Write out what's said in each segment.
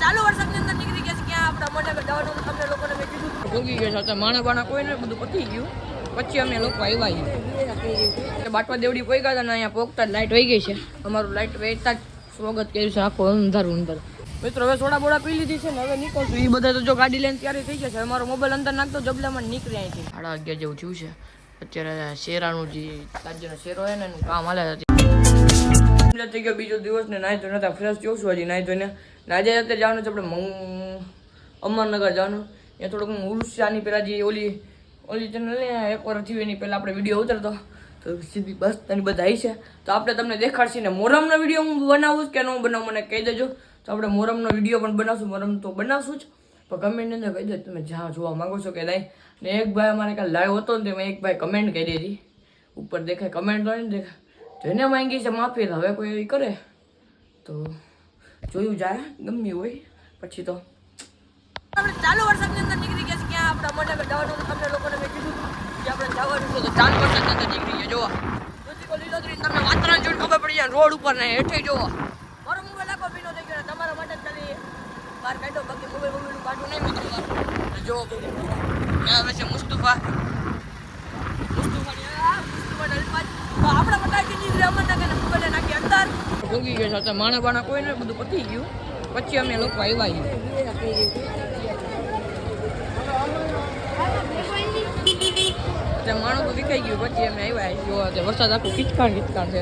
ચાલુ વરસાદની અંદર નીકળી ગયા છે ક્યાં આપણા મોઢે દવાનું તમને લોકોને મેં કીધું ભોગી ગયા છે. માણા બાણા કોઈ ને બધું પતી ગયું. પછી અમે લોકો આવ્યા બાટવા દેવડી પોઈ ગયા હતા અહીંયા પોગતા લાઈટ વહી ગઈ છે. અમારું લાઈટ વહેતા જ સ્વાગત કર્યું છે આખો અંધારું અંદર. મિત્રો, હવે સોડા બોડા પી લીધી છે ને હવે નીકળશું. એ બધા તો જો ગાડી લઈને ત્યારે થઈ ગયા છે. અમારો મોબાઈલ અંદર નાખતો જબલામાં નીકળી અહીંથી. સાડા અગિયાર જેવું થયું છે. અત્યારે શેરાનું જે રાજ્યનો શેરો હોય ને એનું કામ હાલે છે થઈ ગયો. બીજો દિવસ ને નાહી ધોઈને ફ્રેશ જોઉં છું હજી નાહી ધોઈને. આજે અત્યારે જવાનું છે આપણે મંગ, અમરનગર જવાનું. એ થોડુંક હું ઉર્ષાની પેલા જે ઓલી ઓલી ચેનલ ને એક વાર થયું એની પહેલાં આપણે વીડિયો ઉતરતો. તો સીધી બસ તેની બધા આવી છે. તો આપણે તમને દેખાડશી ને મોરમનો વીડિયો હું બનાવું કે ન બનાવું મને કહી દેજો. તો આપણે મોરમનો વીડિયો પણ બનાવશું. મોરમ તો બનાવશું જ. પણ કમેન્ટની અંદર કહી દો તમે જ્યાં જોવા માંગો છો કે નહીં. ને એક ભાઈ અમારે કાંઈ લાઈવ હતો ને તેમાં એક ભાઈ કમેન્ટ કરી દીધી. ઉપર દેખાય કમેન્ટ તો નહીં દેખાય. જેને માંગી છે માફી હવે કોઈ કરે. તો જોયું જાય, ગમ્યું હોય. પછી તો આપણે ચાલુ વરસાદની અંદર નીકળી ગયા છે ક્યાં આપણા મોઢે જવાનું તમને લોકોને મેં કીધું કે આપણે જવાનું છે, તો ચાલુ વરસાદની અંદર નીકળી ગયા, જોવા. ઋતિકો લીલોતરી, તમને વાતરણ જોઈને ખબર પડી જાય, રોડ ઉપર ને હેઠે જોવા. મારો મોબાઈલ આખો ભીનો થઈ ગયો, તમારા માટે ખાલી બહાર કાઢો બાકી મોબાઈલ મોબાઈલ કાઢું નહીં મિત્રો જોવો ક્યાં મુસ્તુફા? મુસ્તુફાની મુસ્તુફા ડલપાજ તો આપણા પટાકી ની અમરનગર ને મોબાઈલ નાખી અંદર. ભોગી ગયા છે માણા બાણા કોઈ ને બધું પતી ગયું. પછી અમે લોકો આવ્યા તે માણસ તો વિખાઈ ગયું, પછી અમે આવ્યા જોવા તે વરસાદ આખું કિચકાણ કિચકાણ છે.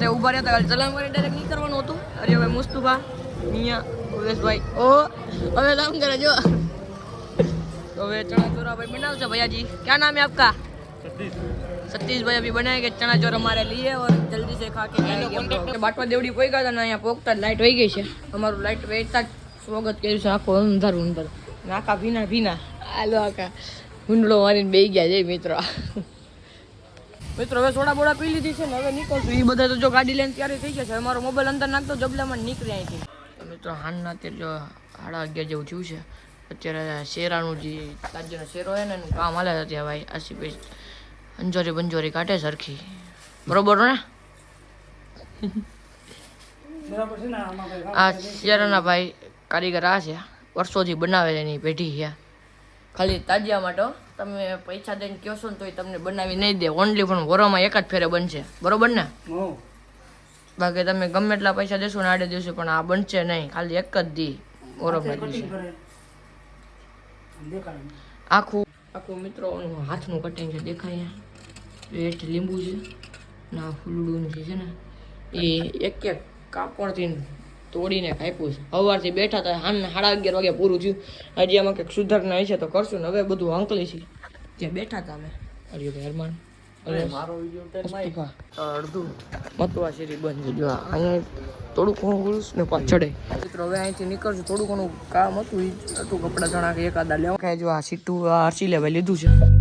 તે ઊભા રહ્યા હતા ચલામ કરી ડાયરેક્ટ નીકળવાનું હતું. અરે હવે મુસ્તુભા, મિયા, ઉવેશભાઈ. ઓ, હવે નામ કરે, જો. તો હવે ચણા ચોરા ભાઈ બનાવશે ભૈયાજી ક્યાં નામ है आपका सतीश भाई अभी बनाएंगे चना चोर हमारे लिए और जल्दी से खा के जाएंगे हम लोग बाटवा देवड़ी पोई ગયા હતા ને અહીંયા પોગતા લાઈટ વહી ગઈ છે અમારું લાઈટ વેચતા જ સ્વાગત કર્યું છે આખો અંધારું અંધારું ને આખા ભીના ભીના આલો આખા હુંડલો મારીને બેસી ગયા જય મિત્રો મિત્રો હવે સોડા બોડા પી લીધી છે ને હવે નીકળશું એ બધા તો જો ગાડી લઈને ત્યારે થઈ ગયા છે હવે મારો મોબાઈલ અંદર નાખતો જબલામાં નીકળી અહીંથી તો મિત્રો હાલના અત્યારે જો સાડા અગિયાર જેવું થયું છે અત્યારે શેરાનું જે રાજ્યનો શેરો હોય ને એનું કામ હાલે છે ત્યાં ભાઈ. આશીભાઈ અંજોરી બંજોરી કાઢે સરખી. બરોબર ને? આ શેરાના ભાઈ કારીગર આ છે. વર્ષોથી બનાવે છે એની પેઢી છે. ખાલી તાજિયા માટે તમે પૈસા દઈને કહેશો ને તોય તમને બનાવી નહીં દે. ઓનલી પણ વરોમાં એક જ ફેરે બનશે. બરોબર ને? બાકી તમે ગમે એટલા પૈસા દેશો ને આડે દેશો પણ આ બનશે નહીં. ખાલી એક જ દી વરોમાં આખું આખું મિત્રો હાથનું કટિંગ છે દેખાય રેટ લીંબુ છે, ના ફૂલડું જે છે ને, એ એક એક કાપડથી તોડીને કાપ્યું છે. સવારથી બેઠા હતા હાન સાડા અગિયાર વાગે પૂરું થયું. હજી આમાં કંઈક સુધારણા હશે તો કરશું ને, હવે બધું અંકલી છે. ત્યાં બેઠા હતા અમે. હરિભાઈ હરમાન થોડું ઘણું ગુરુસ ને પાછળ મિત્રો હવે અહીંથી નીકળશું. થોડું ઘણું કામ હતું ઈ હતું કપડા જણા કે એકાદા લેવા. જો આ સીટું આરસી લેવાય લીધું છે.